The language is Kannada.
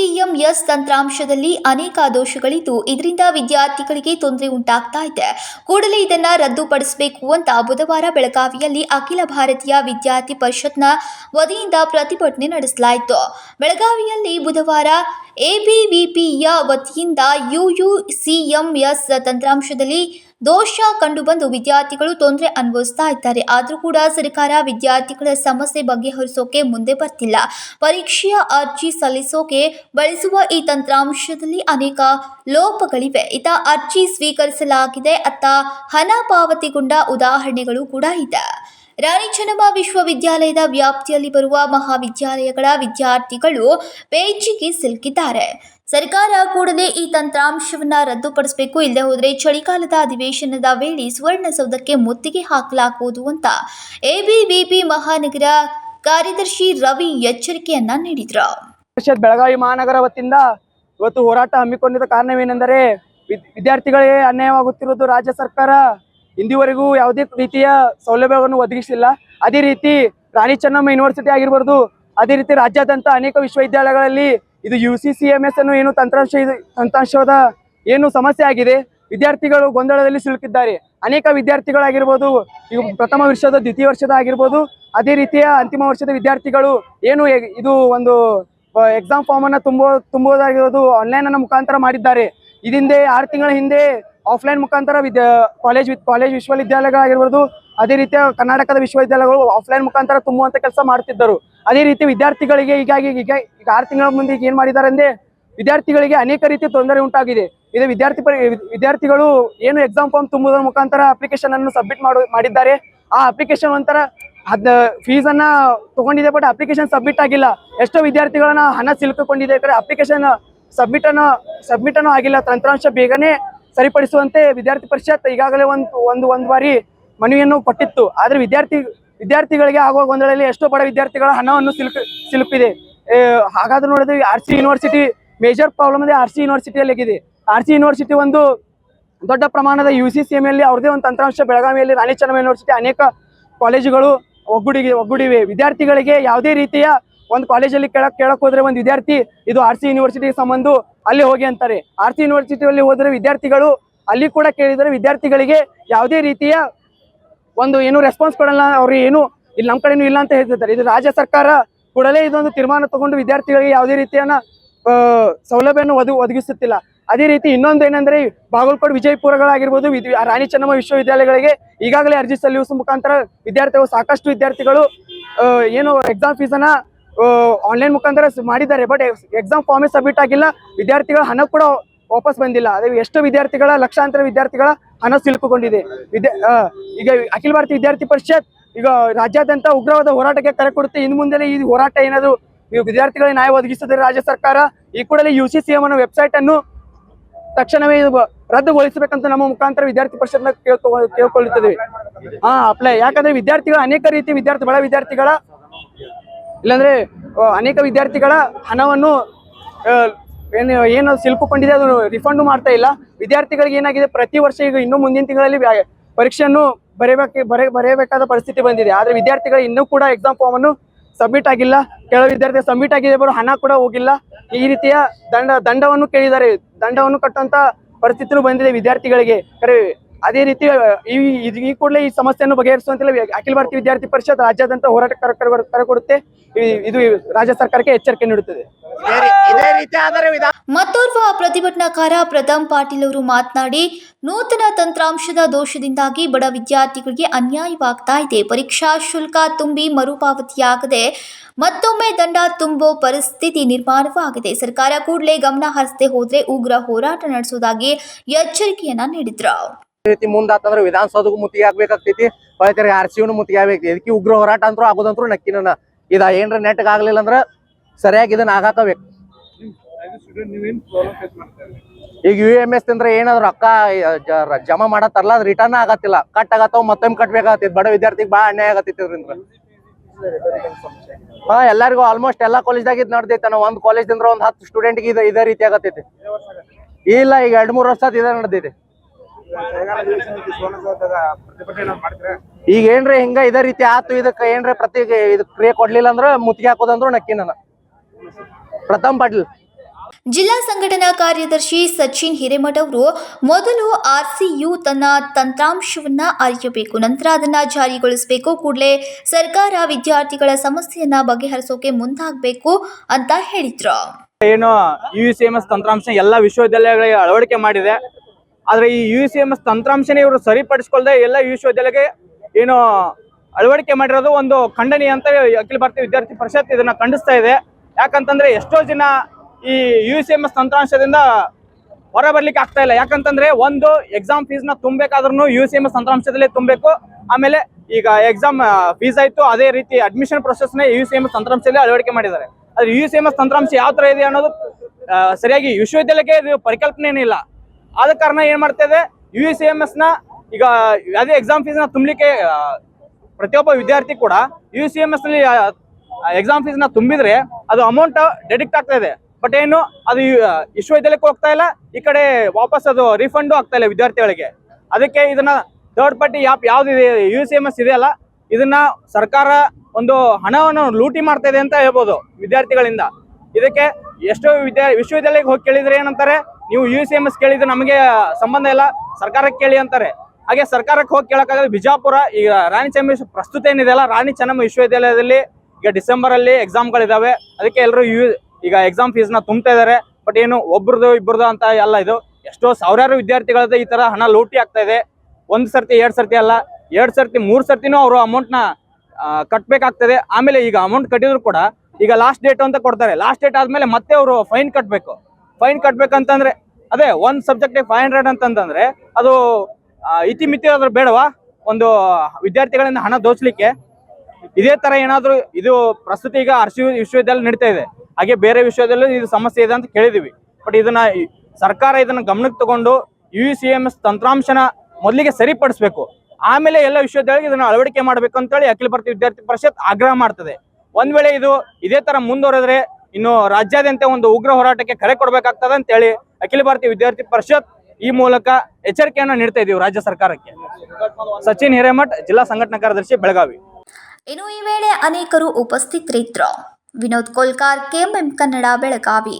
ಸಿ ಸಿಎಂಎಸ್ ತಂತ್ರಾಂಶದಲ್ಲಿ ಅನೇಕ ದೋಷಗಳಿದ್ದು, ಇದರಿಂದ ವಿದ್ಯಾರ್ಥಿಗಳಿಗೆ ತೊಂದರೆ ಉಂಟಾಗ್ತಾ ಇದೆ. ಕೂಡಲೇ ಇದನ್ನ ರದ್ದುಪಡಿಸಬೇಕು ಅಂತ ಬುಧವಾರ ಬೆಳಗಾವಿಯಲ್ಲಿ ಅಖಿಲ ಭಾರತೀಯ ವಿದ್ಯಾರ್ಥಿ ಪರಿಷತ್ನ ವತಿಯಿಂದ ಪ್ರತಿಭಟನೆ ನಡೆಸಲಾಯಿತು. ಬೆಳಗಾವಿಯಲ್ಲಿ ಬುಧವಾರ ಎಬಿವಿಪಿಯ ವತಿಯಿಂದ ಯುಯುಸಿಎಂಎಸ್ ತಂತ್ರಾಂಶದಲ್ಲಿ ದೋಷ ಕಂಡುಬಂದು ವಿದ್ಯಾರ್ಥಿಗಳು ತೊಂದರೆ ಅನುಭವಿಸ್ತಾ ಇದ್ದಾರೆ. ಆದರೂ ಕೂಡ ಸರ್ಕಾರ ವಿದ್ಯಾರ್ಥಿಗಳ ಸಮಸ್ಯೆ ಬಗೆಹರಿಸೋಕೆ ಮುಂದೆ ಬರ್ತಿಲ್ಲ. ಪರೀಕ್ಷೆಯ ಅರ್ಜಿ ಸಲ್ಲಿಸೋಕೆ ಬಳಸುವ ಈ ತಂತ್ರಾಂಶದಲ್ಲಿ ಅನೇಕ ಲೋಪಗಳಿವೆ. ಇತ ಅರ್ಜಿ ಸ್ವೀಕರಿಸಲಾಗಿದೆ. ಅತ್ತ ಹಣ ಪಾವತಿಗೊಂಡ ಉದಾಹರಣೆಗಳು ಕೂಡ ಇದೆ. ರಾಣಿ ಚೆನ್ನಮ್ಮ ವಿಶ್ವವಿದ್ಯಾಲಯದ ವ್ಯಾಪ್ತಿಯಲ್ಲಿ ಬರುವ ಮಹಾವಿದ್ಯಾಲಯಗಳ ವಿದ್ಯಾರ್ಥಿಗಳು ಪೇಚಿಗೆ ಸಿಲುಕಿದ್ದಾರೆ. ಸರ್ಕಾರ ಕೂಡಲೇ ಈ ತಂತ್ರಾಂಶವನ್ನು ರದ್ದುಪಡಿಸಬೇಕು. ಇಲ್ಲದೆ ಹೋದರೆ ಚಳಿಗಾಲದ ಅಧಿವೇಶನದ ವೇಳೆ ಸುವರ್ಣಸೌಧಕ್ಕೆ ಮುತ್ತಿಗೆ ಹಾಕಲಾಗುವುದು ಅಂತ ಎಬಿವಿಪಿ ಮಹಾನಗರ ಕಾರ್ಯದರ್ಶಿ ರವಿ ಎಚ್ಚರಿಕೆಯನ್ನ ನೀಡಿದ್ರು. ಪರಿಷತ್ ಬೆಳಗಾವಿ ಮಹಾನಗರ ವತಿಯಿಂದ ಇವತ್ತು ಹೋರಾಟ ಹಮ್ಮಿಕೊಂಡಿದ್ದ ಕಾರಣವೇನೆಂದರೆ, ವಿದ್- ವಿದ್ಯಾರ್ಥಿಗಳಿಗೆ ಅನ್ಯಾಯವಾಗುತ್ತಿರುವುದು ರಾಜ್ಯ ಸರ್ಕಾರ. ಇಂದಿವರೆಗೂ ಯಾವುದೇ ರೀತಿಯ ಸೌಲಭ್ಯವನ್ನು ಒದಗಿಸಿಲ್ಲ. ಅದೇ ರೀತಿ ರಾಣಿ ಚೆನ್ನಮ್ಮ ಯೂನಿವರ್ಸಿಟಿ ಆಗಿರ್ಬಾರ್ದು. ಅದೇ ರೀತಿ ರಾಜ್ಯಾದ್ಯಂತ ಅನೇಕ ವಿಶ್ವವಿದ್ಯಾಲಯಗಳಲ್ಲಿ ಇದು U C C M S ಅನ್ನು ಏನು ತಂತ್ರಾಂಶ ತಂತ್ರಾಂಶದ ಏನು ಸಮಸ್ಯೆ ಆಗಿದೆ. ವಿದ್ಯಾರ್ಥಿಗಳು ಗೊಂದಲದಲ್ಲಿ ಸಿಲುಕಿದ್ದಾರೆ. ಅನೇಕ ವಿದ್ಯಾರ್ಥಿಗಳಾಗಿರ್ಬೋದು ಈಗ ಪ್ರಥಮ ವರ್ಷದ, ದ್ವಿತೀಯ ವರ್ಷದ ಆಗಿರ್ಬೋದು, ಅದೇ ರೀತಿಯ ಅಂತಿಮ ವರ್ಷದ ವಿದ್ಯಾರ್ಥಿಗಳು ಏನು, ಇದು ಒಂದು ಎಕ್ಸಾಮ್ ಫಾರ್ಮ್ ಅನ್ನ ತುಂಬೋ ತುಂಬೋದಾಗಿರೋದು ಆನ್ಲೈನ್ ಅನ್ನ ಮುಖಾಂತರ ಮಾಡಿದ್ದಾರೆ. ಇದಿಂದೆ ಆರು ತಿಂಗಳ ಹಿಂದೆ ಆಫ್ಲೈನ್ ಮುಖಾಂತರ ವಿದ್ಯಾ ಕಾಲೇಜ್ ಕಾಲೇಜ್ ವಿಶ್ವವಿದ್ಯಾಲಯಗಳಾಗಿರ್ಬೋದು, ಅದೇ ರೀತಿಯ ಕರ್ನಾಟಕದ ವಿಶ್ವವಿದ್ಯಾಲಯಗಳು ಆಫ್ಲೈನ್ ಮುಖಾಂತರ ತುಂಬುವಂತ ಕೆಲಸ ಮಾಡ್ತಿದ್ದರು. ಅದೇ ರೀತಿ ವಿದ್ಯಾರ್ಥಿಗಳಿಗೆ ಹೀಗಾಗಿ ಈಗ ಈಗ ಆರು ತಿಂಗಳ ಮುಂದೆ ಏನ್ ಮಾಡಿದ್ದಾರೆ ಅಂದ್ರೆ ವಿದ್ಯಾರ್ಥಿಗಳಿಗೆ ಅನೇಕ ರೀತಿಯ ತೊಂದರೆ ಉಂಟಾಗಿದೆ. ಇದು ವಿದ್ಯಾರ್ಥಿ ವಿದ್ಯಾರ್ಥಿಗಳು ಏನು ಎಕ್ಸಾಮ್ ಫಾರ್ಮ್ ತುಂಬುವುದರ ಮುಖಾಂತರ ಅಪ್ಲಿಕೇಶನ್ ಅನ್ನು ಸಬ್ಮಿಟ್ ಮಾಡು ಮಾಡಿದ್ದಾರೆ. ಆ ಅಪ್ಲಿಕೇಶನ್ ಒಂಥರ ಅದ್ ಫೀಸ್ ಅನ್ನ ತಗೊಂಡಿದೆ ಬಟ್ ಅಪ್ಲಿಕೇಶನ್ ಸಬ್ಮಿಟ್ ಆಗಿಲ್ಲ. ಎಷ್ಟೋ ವಿದ್ಯಾರ್ಥಿಗಳನ್ನ ಹಣ ಸಿಲುಕಿಕೊಂಡಿದೆ. ಅಪ್ಲಿಕೇಶನ್ ಸಬ್ಮಿಟ್ ಅನ್ನು ಸಬ್ಮಿಟ್ ಅನ್ನು ಆಗಿಲ್ಲ. ತಂತ್ರಾಂಶ ಬೇಗನೆ ಸರಿಪಡಿಸುವಂತೆ ವಿದ್ಯಾರ್ಥಿ ಪರಿಷತ್ ಈಗಾಗಲೇ ಒಂದು ಒಂದು ಒಂದು ಬಾರಿ ಮನವಿಯನ್ನು ಕೊಟ್ಟಿತ್ತು. ಆದ್ರೆ ವಿದ್ಯಾರ್ಥಿ, ವಿದ್ಯಾರ್ಥಿಗಳಿಗೆ ಆಗುವ ಗೊಂದಲದಲ್ಲಿ ಎಷ್ಟೋ ಬಡ ವಿದ್ಯಾರ್ಥಿಗಳ ಹಣವನ್ನು ಸಿಲುಕು, ಸಿಲುಕಿದೆ. ಹಾಗಾದ್ರೆ ನೋಡಿದ್ರೆ R C university major problem ಇದೆ ಆರ್ ಸಿ ಯೂನಿವರ್ಸಿಟಿಯಲ್ಲಿ ಆಗಿದೆ. ಆರ್ ಸಿ ಯೂನಿವರ್ಸಿಟಿ ಒಂದು ದೊಡ್ಡ ಪ್ರಮಾಣದ ಯು ಸಿ ಸಿ ಎಂ ಅಲ್ಲಿ ಅವ್ರದೇ ಒಂದು ತಂತ್ರಾಂಶ ಬೆಳಗಾವಿಯಲ್ಲಿ ರಾಣಿ ಚೆನ್ನಮ್ಮ ಯೂನಿವರ್ಸಿಟಿ ಅನೇಕ ಕಾಲೇಜುಗಳು ಒಗ್ಗೂಡಿಗೆ ಒಗ್ಗೂಡಿವೆ. ವಿದ್ಯಾರ್ಥಿಗಳಿಗೆ ಯಾವುದೇ ರೀತಿಯ ಒಂದು ಕಾಲೇಜಲ್ಲಿ ಕೇಳಕ್ ಕೇಳಕ್ ಹೋದ್ರೆ ಒಂದು ವಿದ್ಯಾರ್ಥಿ ಇದು ಆರ್ ಸಿ ಯೂನಿವರ್ಸಿಟಿಗೆ ಸಂಬಂಧ ಅಲ್ಲಿ ಹೋಗಿ ಅಂತಾರೆ. ಆರ್ ಸಿ ಯೂನಿವರ್ಸಿಟಿಯಲ್ಲಿ ಹೋದ್ರೆ ವಿದ್ಯಾರ್ಥಿಗಳು ಅಲ್ಲಿ ಕೂಡ ಕೇಳಿದರೆ ವಿದ್ಯಾರ್ಥಿಗಳಿಗೆ ಯಾವುದೇ ರೀತಿಯ ಒಂದು ಏನು ರೆಸ್ಪಾನ್ಸ್ ಕೊಡಲ್ಲ ಅವ್ರು ಏನು ಇಲ್ಲಿ ನಮ್ಮ ಕಡೆನೂ ಇಲ್ಲ ಅಂತ ಹೇಳ್ತಿರ್ತಾರೆ ಇದು ರಾಜ್ಯ ಸರ್ಕಾರ ಕೂಡಲೇ ಇದೊಂದು ತೀರ್ಮಾನ ತಗೊಂಡು ವಿದ್ಯಾರ್ಥಿಗಳಿಗೆ ಯಾವುದೇ ರೀತಿಯನ್ನ ಆ, ಸೌಲಭ್ಯವನ್ನು ಒದಗಿಸುತ್ತಿಲ್ಲ. ಅದೇ ರೀತಿ ಇನ್ನೊಂದು ಏನಂದ್ರೆ ಬಾಗಲಕೋಟೆ ವಿಜಯಪುರಗಳಾಗಿರ್ಬೋದು ರಾಣಿ ಚೆನ್ನಮ್ಮ ವಿಶ್ವವಿದ್ಯಾಲಯಗಳಿಗೆ ಈಗಾಗಲೇ ಅರ್ಜಿ ಸಲ್ಲಿಸುವ ಮುಖಾಂತರ ವಿದ್ಯಾರ್ಥಿಗಳು ಸಾಕಷ್ಟು ವಿದ್ಯಾರ್ಥಿಗಳು ಏನು ಎಕ್ಸಾಮ್ ಫೀಸನ್ನ ಆನ್ಲೈನ್ ಮುಖಾಂತರ ಮಾಡಿದ್ದಾರೆ. ಬಟ್ ಎಕ್ಸಾಮ್ ಫಾರ್ಮೇ ಸಬ್ಮಿಟ್ ಆಗಿಲ್ಲ. ವಿದ್ಯಾರ್ಥಿಗಳ ಹಣ ಕೂಡ ವಾಪಸ್ ಬಂದಿಲ್ಲ. ಅದೇ ಎಷ್ಟು ವಿದ್ಯಾರ್ಥಿಗಳ ಲಕ್ಷಾಂತರ ವಿದ್ಯಾರ್ಥಿಗಳ ಹಣ ಆ, ಈಗ ಅಖಿಲ ಭಾರತೀಯ ವಿದ್ಯಾರ್ಥಿ ಪರಿಷತ್ ಈಗ ರಾಜ್ಯಾದ್ಯಂತ ಉಗ್ರವಾದ ಹೋರಾಟಕ್ಕೆ ಕರೆ ಕೊಡುತ್ತೆ. ಇನ್ನು ಮುಂದೆ ಈ ಹೋರಾಟ ಏನಾದ್ರು ವಿದ್ಯಾರ್ಥಿಗಳಿಗೆ ನ್ಯಾಯ ಒದಗಿಸಿದರೆ ರಾಜ್ಯ ಸರ್ಕಾರ ಈ ಕೂಡಲೇ ಯು ಸಿ ಸಿ ಎಂ ಅನ್ನೋ ವೆಬ್ಸೈಟ್ ಅನ್ನು ತಕ್ಷಣವೇ ಇದು ರದ್ದುಗೊಳಿಸಬೇಕಂತ ನಮ್ಮ ಮುಖಾಂತರ ವಿದ್ಯಾರ್ಥಿ ಪರಿಷತ್ನ ಕೇಳ್ಕೊ ಕೇಳ್ಕೊಳ್ಳುತ್ತದೆ ಹಾ ಅಪ್ಲೈ ಯಾಕಂದ್ರೆ ವಿದ್ಯಾರ್ಥಿಗಳ, ಅನೇಕ ರೀತಿ ವಿದ್ಯಾರ್ಥಿ, ಬಡ ವಿದ್ಯಾರ್ಥಿಗಳ, ಇಲ್ಲಾಂದ್ರೆ ಅನೇಕ ವಿದ್ಯಾರ್ಥಿಗಳ ಹಣವನ್ನು ಏನು ಏನು ಸಿಲುಕಿಕೊಂಡಿದೆ ಅದು ರಿಫಂಡ್ ಮಾಡ್ತಾ ಇಲ್ಲ. ವಿದ್ಯಾರ್ಥಿಗಳಿಗೆ ಏನಾಗಿದೆ, ಪ್ರತಿ ವರ್ಷ ಈಗ ಇನ್ನು ಮುಂದಿನ ತಿಂಗಳಲ್ಲಿ ಪರೀಕ್ಷೆಯನ್ನು ಬರೆಯಬೇಕು, ಬರೆ, ಬರೆಯಬೇಕಾದ ಪರಿಸ್ಥಿತಿ ಬಂದಿದೆ. ಆದ್ರೆ ವಿದ್ಯಾರ್ಥಿಗಳು ಇನ್ನೂ ಕೂಡ ಎಕ್ಸಾಮ್ ಫಾರ್ಮ್ ಅನ್ನು ಸಬ್ಮಿಟ್ ಆಗಿಲ್ಲ. ಕೆಲವು ವಿದ್ಯಾರ್ಥಿ ಸಬ್ಮಿಟ್ ಆಗಿದೆ ಬರೋ ಹಣ ಕೂಡ ಹೋಗಿಲ್ಲ. ಈ ರೀತಿಯ ದಂಡ, ದಂಡವನ್ನು ಕೇಳಿದ್ದಾರೆ ದಂಡವನ್ನು ಕಟ್ಟುವಂತ ಪರಿಸ್ಥಿತಿ ಬಂದಿದೆ ವಿದ್ಯಾರ್ಥಿಗಳಿಗೆ. ಕರೆ ಅದೇ ರೀತಿ ಈ ಈ ಕೂಡಲೇ ಈ ಸಮಸ್ಯೆಯನ್ನು ಬಗೆಹರಿಸುವಂತಿಲ್ಲ ಅಖಿಲ ಭಾರತೀಯ ವಿದ್ಯಾರ್ಥಿ ಪರಿಷತ್ ರಾಜ್ಯಾದ್ಯಂತ ಹೋರಾಟ ಕರೆ ಕರೆ- ಕರೆ ಕೊಡುತ್ತೆ. ಇದು ರಾಜ್ಯ ಸರ್ಕಾರಕ್ಕೆ ಎಚ್ಚರಿಕೆ ನೀಡುತ್ತದೆ. ಇದೇ ರೀತಿ ಆದರೆ ವಿಧಾನ ಮತ್ತೋರ್ವ ಪ್ರತಿಭಟನಾಕಾರ ಪ್ರಥಮ್ ಪಾಟೀಲ್ ಅವರು ಮಾತನಾಡಿ ನೂತನ ತಂತ್ರಾಂಶದ ದೋಷದಿಂದಾಗಿ ಬಡ ವಿದ್ಯಾರ್ಥಿಗಳಿಗೆ ಅನ್ಯಾಯವಾಗ್ತಾ ಇದೆ. ಪರೀಕ್ಷಾ ಶುಲ್ಕ ತುಂಬಿ ಮರುಪಾವತಿಯಾಗದೆ ಮತ್ತೊಮ್ಮೆ ದಂಡ ತುಂಬೋ ಪರಿಸ್ಥಿತಿ ನಿರ್ಮಾಣವಾಗಿದೆ. ಸರ್ಕಾರ ಕೂಡಲೇ ಗಮನ ಹರಿಸದೆ ಹೋದ್ರೆ ಉಗ್ರ ಹೋರಾಟ ನಡೆಸುವುದಾಗಿ ಎಚ್ಚರಿಕೆಯನ್ನ ನೀಡಿದ್ರು. ರೀತಿ ಮುಂದಾತಂದ್ರೆ ವಿಧಾನಸೌಧಕ್ಕೂ ಮುತ್ತಿಗೆ ಆಗ್ಬೇಕಾಗ್ತೈತಿ ರೈತರಿಗೆ ಆರ್ ಸಿ ಮುತ್ತಿಗೆ ಆಗ್ಬೇಕು ಇದಕ್ಕೆ ಉಗ್ರ ಹೋರಾಟ ಅಂತೂ ಆಗೋದಂತ್ರು ನಕ್ಕಿನ ಇದ ಏನ್ರ ನೆಟ್ ಆಗ್ಲಿಲ್ಲ ಅಂದ್ರೆ ಸರಿಯಾಗಿ ಇದನ್ನ ಆಗಾಕಬೇಕು ಈಗ ಯು ಎಂ ಎಸ್ ಅಂದ್ರೆ ಏನಾದ್ರು ರೊಕ್ಕ ಜಮಾ ಮಾಡತ್ತಲ್ಲ ಅದ್ ರಿಟರ್ನ್ ಆಗತ್ತಿಲ್ಲ. ಕಟ್ ಆಗತ್ತಾವ, ಮತ್ತೊಮ್ಮೆ ಕಟ್ಬೇಕಾಗತ್ತೈತಿ ಬಡ ವಿದ್ಯಾರ್ಥಿಗೆ ಬಹಳ ಅನ್ಯಾಯ ಆಗತ್ತೈತಿ ಅದ್ರಿಂದ ಹಾ, ಎಲ್ಲರಿಗೂ ಆಲ್ಮೋಸ್ಟ್ ಎಲ್ಲಾ ಕಾಲೇಜ್ದಾಗ ಇದ್ ನಡ್ದೈತೆ ನಾವು ಒಂದ್ ಕಾಲೇಜ್ ಅಂದ್ರೆ ಒಂದ್ ಹತ್ತು ಸ್ಟೂಡೆಂಟ್ ಇದ, ಇದೇ ರೀತಿ ಆಗತ್ತೈತಿ. ಇಲ್ಲ, ಈಗ ಎರಡ್ ಮೂರ್ ವರ್ಷ ಇದೇ ನಡ್ದೈತಿ. ಈಗ ಏನ್ರಿ ಹಿಂಗ ಇದೇ ರೀತಿ ಆತು ಇದಕ್ಕೆ ಏನ್ರಿ ಪ್ರತಿ ಇದು ಕ್ರಿಯೆ ಕೊಡ್ಲಿಲ್ಲ ಅಂದ್ರ ಮುತ್ತಿಗೆ ಹಾಕೋದಂದ್ರು ನಕ್ಕಿ ನಾನು ಪ್ರಥಮ್ ಪಾಟೀಲ್. ಜಿಲ್ಲಾ ಸಂಘಟನಾ ಕಾರ್ಯದರ್ಶಿ ಸಚಿನ್ ಹಿರೇಮಠ ಅವರು ಮೊದಲು ಆರ್ಸಿಯು ತನ್ನ ತಂತ್ರಾಂಶವನ್ನ ಅರಿಯಬೇಕು ನಂತರ ಅದನ್ನ ಜಾರಿಗೊಳಿಸಬೇಕು ಕೂಡಲೇ ಸರ್ಕಾರ ವಿದ್ಯಾರ್ಥಿಗಳ ಸಮಸ್ಯೆಯನ್ನ ಬಗೆಹರಿಸೋಕೆ ಮುಂದಾಗಬೇಕು ಅಂತ ಹೇಳಿದ್ರು. ಏನು ಯು ಸಿ ಎಂ ಎಸ್ ತಂತ್ರಾಂಶ ಎಲ್ಲ ವಿಶ್ವವಿದ್ಯಾಲಯಗಳಿಗೆ ಅಳವಡಿಕೆ ಮಾಡಿದೆ. ಆದ್ರೆ ಈ ಯು ಸಿ ಎಂ ಎಸ್ ತಂತ್ರಾಂಶನೇ ಇವರು ಸರಿಪಡಿಸ್ಕೊಳ್ದೆ ಎಲ್ಲ ವಿಶ್ವವಿದ್ಯಾಲಯಕ್ಕೆ ಏನು ಅಳವಡಿಕೆ ಮಾಡಿರೋದು ಒಂದು ಖಂಡನೀಯ ಅಂತ ಅಖಿಲ ಭಾರತೀಯ ವಿದ್ಯಾರ್ಥಿ ಪರಿಷತ್ ಇದನ್ನ ಖಂಡಿಸ್ತಾ ಇದೆ. ಯಾಕಂತಂದ್ರೆ ಎಷ್ಟೋ ಜನ ಈ ಯು ಸಿ ಎಂ ಎಸ್ ತಂತ್ರಾಂಶದಿಂದ ಹೊರ ಬರ್ಲಿಕ್ಕೆ ಆಗ್ತಾ ಇಲ್ಲ. ಯಾಕಂತಂದ್ರೆ ಒಂದು ಎಕ್ಸಾಮ್ ಫೀಸ್ನ ತುಂಬಬೇಕಾದ್ರೂ ಯು ಸಿ ಎಂ ಎಸ್ ತಂತ್ರಾಂಶದಲ್ಲೇ ತುಂಬಬೇಕು. ಆಮೇಲೆ ಈಗ ಎಕ್ಸಾಮ್ ಫೀಸ್ ಆಯ್ತು, ಅದೇ ರೀತಿ ಅಡ್ಮಿಷನ್ ಪ್ರೊಸೆಸ್ನ ಯು ಸಿ ಎಂ ಎಸ್ ತಂತ್ರಾಂಶದಲ್ಲಿ ಅಳವಡಿಕೆ ಮಾಡಿದ್ದಾರೆ. ಆದ್ರೆ ಯು ಸಿ ಎಂ ಎಸ್ ತಂತ್ರಾಂಶ ಯಾವ ತರ ಇದೆ ಅನ್ನೋದು ಸರಿಯಾಗಿ ವಿಶ್ವವಿದ್ಯಾಲಯಕ್ಕೆ ಪರಿಕಲ್ಪನೆ ಏನಿಲ್ಲ ಆದ ಕಾರಣ ಏನ್ ಮಾಡ್ತಾ ಇದೆ? ಯು ಎಸ್ ಎಂ ಎಸ್ನ ಈಗ ಅದೇ ಎಕ್ಸಾಮ್ ಫೀಸ್ನ ತುಂಬಲಿಕ್ಕೆ ಪ್ರತಿಯೊಬ್ಬ ವಿದ್ಯಾರ್ಥಿ ಕೂಡ ಯು ಸಿ ಎಂ ಎಸ್ನಲ್ಲಿ ಎಕ್ಸಾಮ್ ಫೀಸ್ನ ತುಂಬಿದ್ರೆ ಅದು ಅಮೌಂಟ್ ಡೆಡಿಕ್ಟ್ ಆಗ್ತಾ ಇದೆ. ಬಟ್ ಏನು, ಅದು ವಿಶ್ವವಿದ್ಯಾಲಯಕ್ಕೆ ಹೋಗ್ತಾ ಇಲ್ಲ, ಈ ಕಡೆ ವಾಪಸ್ ಅದು ರಿಫಂಡು ಆಗ್ತಾ ಇಲ್ಲ ವಿದ್ಯಾರ್ಥಿಗಳಿಗೆ. ಅದಕ್ಕೆ ಇದನ್ನ ಥರ್ಡ್ ಪಾರ್ಟಿ ಯಾಪ್ ಯಾವ್ದಿದೆ ಯು ಸಿ ಎಂ ಎಸ್ ಇದೆಯಲ್ಲ ಇದನ್ನ ಸರ್ಕಾರ ಒಂದು ಹಣವನ್ನು ಲೂಟಿ ಮಾಡ್ತಾ ಇದೆ ಅಂತ ಹೇಳ್ಬೋದು ವಿದ್ಯಾರ್ಥಿಗಳಿಂದ. ಇದಕ್ಕೆ ಎಷ್ಟೋ ವಿದ್ಯಾ, ವಿಶ್ವವಿದ್ಯಾಲಯಕ್ಕೆ ಹೋಗಿ ಕೇಳಿದ್ರೆ ಏನಂತಾರೆ ನೀವು ಯು ಸಿ ಎಂ ಎಸ್ ಕೇಳಿದ್ರೆ ನಮಗೆ ಸಂಬಂಧ ಇಲ್ಲ ಸರ್ಕಾರಕ್ಕೆ ಕೇಳಿ ಅಂತಾರೆ. ಹಾಗೆ ಸರ್ಕಾರಕ್ಕೆ ಹೋಗಿ ಕೇಳಕ್ಕಾಗಲ್ಲ ಬಿಜಾಪುರ ಈಗ ರಾಣಿ ಚೆನ್ನಮ್ಮ ಪ್ರಸ್ತುತ ಏನಿದೆಯಲ್ಲ ರಾಣಿ ಚೆನ್ನಮ್ಮ ವಿಶ್ವವಿದ್ಯಾಲಯದಲ್ಲಿ ಈಗ ಡಿಸೆಂಬರ್ ಅಲ್ಲಿ ಎಕ್ಸಾಮ್ಗಳಿದಾವೆ ಅದಕ್ಕೆ ಎಲ್ಲರೂ ಯು ಈಗ ಎಕ್ಸಾಮ್ ಫೀಸ್ನ ತುಂಬ್ತಾ ಇದ್ದಾರೆ ಬಟ್ ಏನು ಒಬ್ರದ್ದು ಇಬ್ಬರದು ಅಂತ ಎಲ್ಲ ಇದು. ಎಷ್ಟೋ ಸಾವಿರಾರು ವಿದ್ಯಾರ್ಥಿಗಳದ್ದು ಈ ತರ ಹಣ ಲೂಟಿ ಆಗ್ತಾ ಇದೆ. ಒಂದ್ ಸರ್ತಿ ಎರಡ್ ಸರ್ತಿ ಅಲ್ಲ ಎರಡ್ ಸರ್ತಿ ಮೂರ್ ಸರ್ತಿನೂ ಅವರು ಅಮೌಂಟ್ನ ಆ, ಕಟ್ಬೇಕಾಗ್ತದೆ. ಆಮೇಲೆ ಈಗ ಅಮೌಂಟ್ ಕಟ್ಟಿದ್ರು ಕೂಡ ಈಗ ಲಾಸ್ಟ್ ಡೇಟ್ ಅಂತ ಕೊಡ್ತಾರೆ. ಲಾಸ್ಟ್ ಡೇಟ್ ಆದ್ಮೇಲೆ ಮತ್ತೆ ಅವರು ಫೈನ್ ಕಟ್ಟಬೇಕು ಫೈನ್ ಕಟ್ಬೇಕಂತಂದ್ರೆ, ಅದೇ ಒಂದ್ ಸಬ್ಜೆಕ್ಟ್ ಫೈವ್ ಹಂಡ್ರೆಡ್ ಅಂತಂದ್ರೆ, ಅದು ಇತಿಮಿತಿ ಆದ್ರೂ ಬೇಡವಾ? ಒಂದು ವಿದ್ಯಾರ್ಥಿಗಳಿಂದ ಹಣ ದೋಚಲಿಕ್ಕೆ ಇದೇ ತರ ಏನಾದ್ರು ಇದು ಪ್ರಸ್ತುತ ಈಗ ಅರ್ಶಿ ವಿಶ್ವವಿದ್ಯಾಲಯ ನಡೀತಾ ಇದೆ. ಹಾಗೆ ಬೇರೆ ವಿಶ್ವವಿದ್ಯಾಲಯ ಇದು ಸಮಸ್ಯೆ ಇದೆ ಅಂತ ಕೇಳಿದೀವಿ. ಬಟ್ ಇದನ್ನ ಸರ್ಕಾರ ಇದನ್ನ ಗಮನಕ್ಕೆ ತಗೊಂಡು ಯು ಸಿ ಎಂ ಎಸ್ ತಂತ್ರಾಂಶನ ಮೊದಲಿಗೆ ಸರಿಪಡಿಸ್ಬೇಕು. ಆಮೇಲೆ ಎಲ್ಲ ವಿಶ್ವವಿದ್ಯಾಲಯ ಇದನ್ನ ಅಳವಡಿಕೆ ಮಾಡಬೇಕು ಅಂತೇಳಿ ಅಖಿಲ ಭಾರತೀಯ ವಿದ್ಯಾರ್ಥಿ ಪರಿಷತ್ ಆಗ್ರಹ ಮಾಡ್ತದೆ. ಒಂದ್ ವೇಳೆ ಇದು ಇದೇ ತರ ಮುಂದುವರೆದ್ರೆ ಇನ್ನು ರಾಜ್ಯಾದ್ಯಂತ ಒಂದು ಉಗ್ರ ಹೋರಾಟಕ್ಕೆ ಕರೆ ಕೊಡಬೇಕಾಗ್ತದೆ ಅಂತೇಳಿ ಅಖಿಲ ಭಾರತೀಯ ವಿದ್ಯಾರ್ಥಿ ಪರಿಷತ್ ಈ ಮೂಲಕ ಎಚ್ಚರಿಕೆಯನ್ನು ನೀಡ್ತಾ ಇದೀವಿ ರಾಜ್ಯ ಸರ್ಕಾರಕ್ಕೆ. ಸಚಿನ್ ಹಿರೇಮಠ್, ಜಿಲ್ಲಾ ಸಂಘಟನಾ ಕಾರ್ಯದರ್ಶಿ, ಬೆಳಗಾವಿ. ಇನ್ನು ಈ ವೇಳೆ ಅನೇಕರು ಉಪಸ್ಥಿತರಿದ್ರು ವಿನೋದ್ ಕೋಲ್ಕಾರ್, ಕೆಎಂಎಂ ಕನ್ನಡ, ಬೆಳಗಾವಿ.